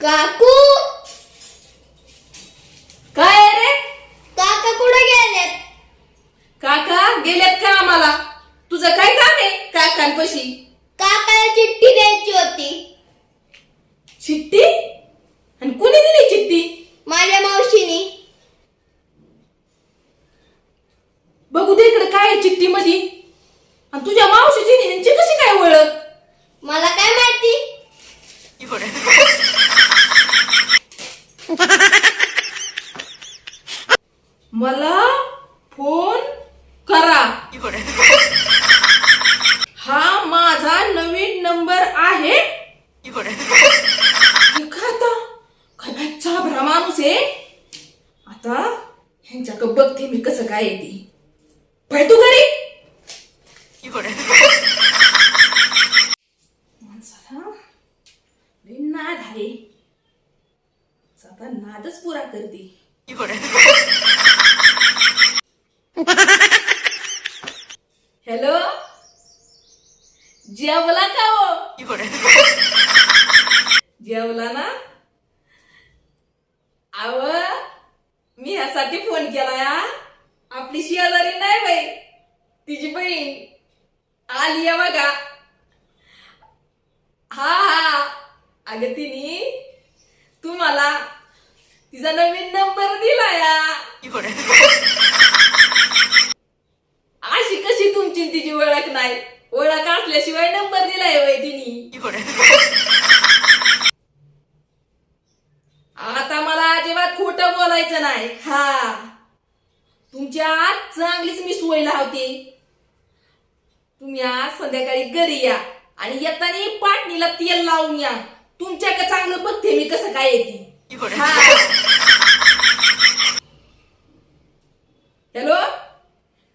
काकू? काय आहे रे? काका कुठे गेलेत? काका गेलेत का आम्हाला? तुझं काय काम आहे काकांपाशी? काकाला चिठ्ठी द्यायची होती. चिठ्ठी? आणि कुणी दिली चिठ्ठी? माझ्या मावशीनी. बघू दे इकडे काय चिठ्ठी मध्ये आणि तुझ्या मावशीची आणि कशी काय ओळख मला काय माहिती मला फोन करा हा माझा नवीन नंबर आहे हे काय आता काय चाभरा माणूस आहे आता ह्यांच्याकडे बघते मी कसं काय येते पाय तू घरी! माणसाला नाद आहे. आता नादच पुरा करते. हॅलो? जेवला का हो? जेवला ना? अव मी ह्यासाठी फोन केलाय आपली शेजारी नाही बाई तिची बहीण. आली या बघा. हा हा. अगं तिने तुम्हाला तिचा नवीन नंबर दिला या अशी कशी तुमची आणि तिची ओळख नाही ओळख असल्याशिवाय नंबर दिलाय वय तिने आता मला अजिबात खोटं बोलायचं नाही हा. तुमच्या आज चांगलीच मी सोय लावते. तुम्ही आज संध्याकाळी घरी या आणि येताना पाटणीला तेल लावून या. तुमच्याकडे चांगलं बघते मी कसं काय येते हॅलो?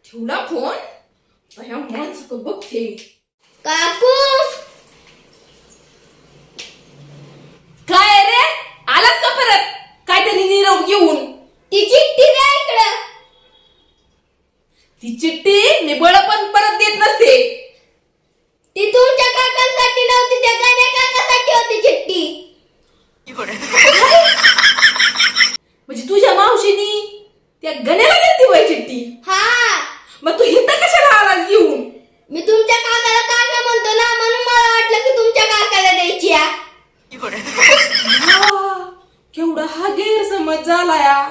ठेवला फोन? बघते मी काकू काय रे आलास का परत काहीतरी निरव घेऊन ती चिठ्ठी द्या इकडं ती चिठ्ठी निबळ पण परत देत नसते ती तुमच्या काकांसाठी नव्हती त्या गाण्या काकासाठी होती चिठ्ठी म्हणजे तुझ्या मावशीनी त्या गण्याला दिली वय चिठ्ठी हा मग तू हिथं कशाला आलास घेऊन मी तुमच्या काकाला काका म्हणतो ना म्हणून मला वाटलं की तुमच्या काकाला द्यायची या हा, केवढा हा गैरसमज झाला या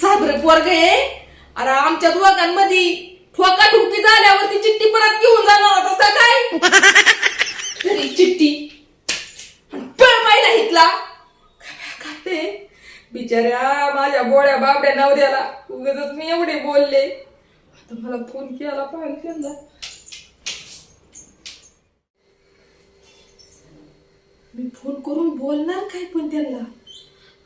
चाबर पोरग आहे. अरे आमच्या दोघांमध्ये ठोका ठुकी झाल्यावर ती चिठ्ठी परत घेऊन जाणार होता काय घरी चिठ्ठी. पळमायला पळ हितला. काय ते बिचाऱ्या माझ्या बोळ्या बाबड्या नवऱ्याला उगाच मी एवढे बोलले. आता मला फोन केला पाहिजे त्यांना. मी फोन करून बोलणार काय पण त्यांना?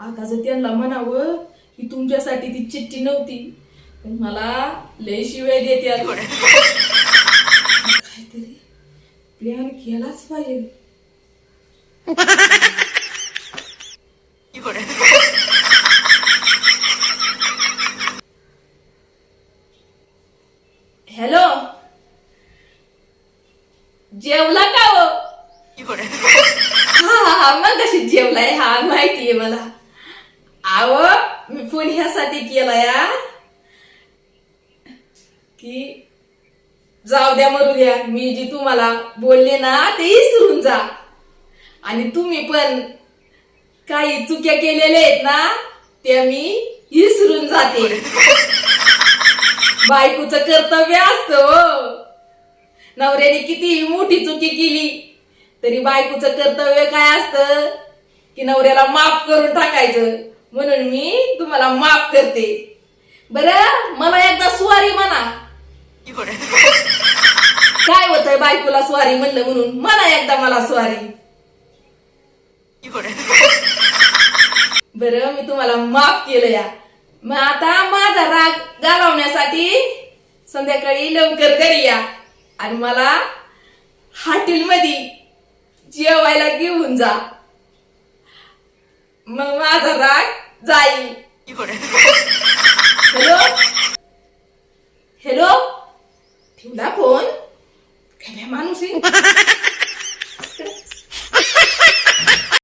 आता जर त्यांना म्हणावं की तुमच्यासाठी ती चिठ्ठी नव्हती. मला लय शिवाय देते काहीतरी प्लॅन केलाच पाहिजे. हॅलो? जेवला का हो? हा हा हा. मग कशी जेवलाय? हा माहितीये मला. आव. मी फोन ह्यासाठी केला या की जाऊ द्या मरू द्या. मी जी तुम्हाला बोलले ना ते विसरून जा. आणि तुम्ही पण काही चुक्या केलेल्या आहेत ना त्या मी विसरून जाते. बायकोचं कर्तव्य असतं हो. नवऱ्याने किती मोठी चुकी केली तरी बायकोचं कर्तव्य काय असतं? की नवऱ्याला माफ करून टाकायचं. म्हणून मी तुम्हाला माफ करते. बरं मला एकदा स्वारी म्हणा. काय होतंय बायकोला स्वारी म्हणलं म्हणून? म्हणा एकदा मला स्वारी. बरं मी तुम्हाला माफ केलं या. मग आता माझा राग घालवण्यासाठी संध्याकाळी लवकर घरी या. आणि मला हॉटेलमध्ये जेवायला घेऊन जा. मग माझा राग जाईल हॅलो हॅलो?